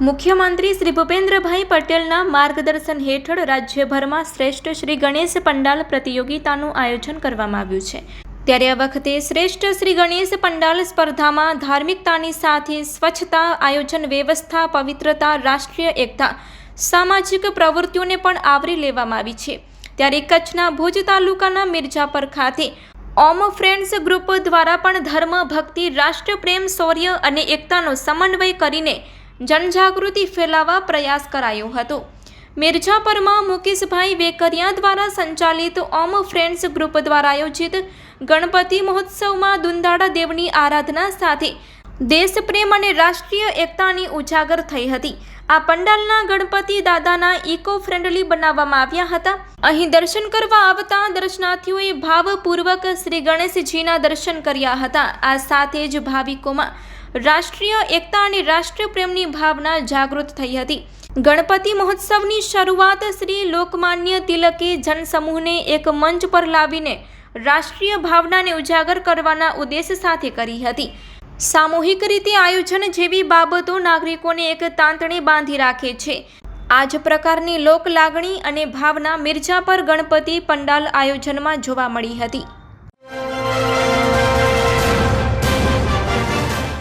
મુખ્યમંત્રી શ્રી ભૂપેન્દ્રભાઈ પટેલના માર્ગદર્શન હેઠળ રાજ્યભરમાં શ્રેષ્ઠ શ્રી ગણેશ પંડાલ પ્રતિયોગિતાનું આયોજન કરવામાં આવ્યું છે. ત્યારે આ વખતે શ્રેષ્ઠ શ્રી ગણેશ પંડાલ સ્પર્ધામાં ધાર્મિકતાની સાથે સ્વચ્છતા, આયોજન વ્યવસ્થા, પવિત્રતા, રાષ્ટ્રીય એકતા, સામાજિક પ્રવૃત્તિઓને પણ આવરી લેવામાં આવી છે. ત્યારે કચ્છના ભુજ તાલુકાના મિર્જાપર ખાતે ઓમ ફ્રેન્ડ્સ ગ્રુપ દ્વારા પણ ધર્મ, ભક્તિ, રાષ્ટ્રપ્રેમ, શૌર્ય અને એકતાનો સમન્વય કરીને જનજાગૃતિ ફેલાવવા પ્રયાસ કરાયો હતો. મિર્જાપરમાં મુકેશભાઈ વેકરિયા દ્વારા સંચાલિત ઓમ ફ્રેન્ડ્સ ગ્રુપ દ્વારા આયોજિત ગણપતિ મહોત્સવમાં દુંદાળા દેવની આરાધના સાથે દેશપ્રેમ અને રાષ્ટ્રીય એકતાની ઉજાગર થઈ હતી. આ પંડાલના ગણપતિ દાદાના ઇકો ફ્રેન્ડલી બનાવવામાં આવ્યા હતા. અહીં દર્શન કરવા આવતા દર્શનાર્થીઓએ ભાવપૂર્વક શ્રી ગણેશજીના દર્શન કર્યા હતા. આ સાથે જ ભાવિકોમાં રાષ્ટ્રીય એકતા અને રાષ્ટ્રપ્રેમની ભાવના જાગૃત થઈ હતી. ગણપતિ મહોત્સવની શરૂઆત શ્રી લોકમાન્ય તિલકે જનસમૂહને એક મંચ પર લાવીને રાષ્ટ્રીય ભાવનાને ઉજાગર કરવાના ઉદ્દેશ સાથે કરી હતી. સામૂહિક રીતે આયોજન જેવી બાબતો નાગરિકોને એક તાંતણે બાંધી રાખે છે. આ જ પ્રકારની લોક લાગણી અને ભાવના મિર્જાપર ગણપતિ પંડાલ આયોજનમાં જોવા મળી હતી.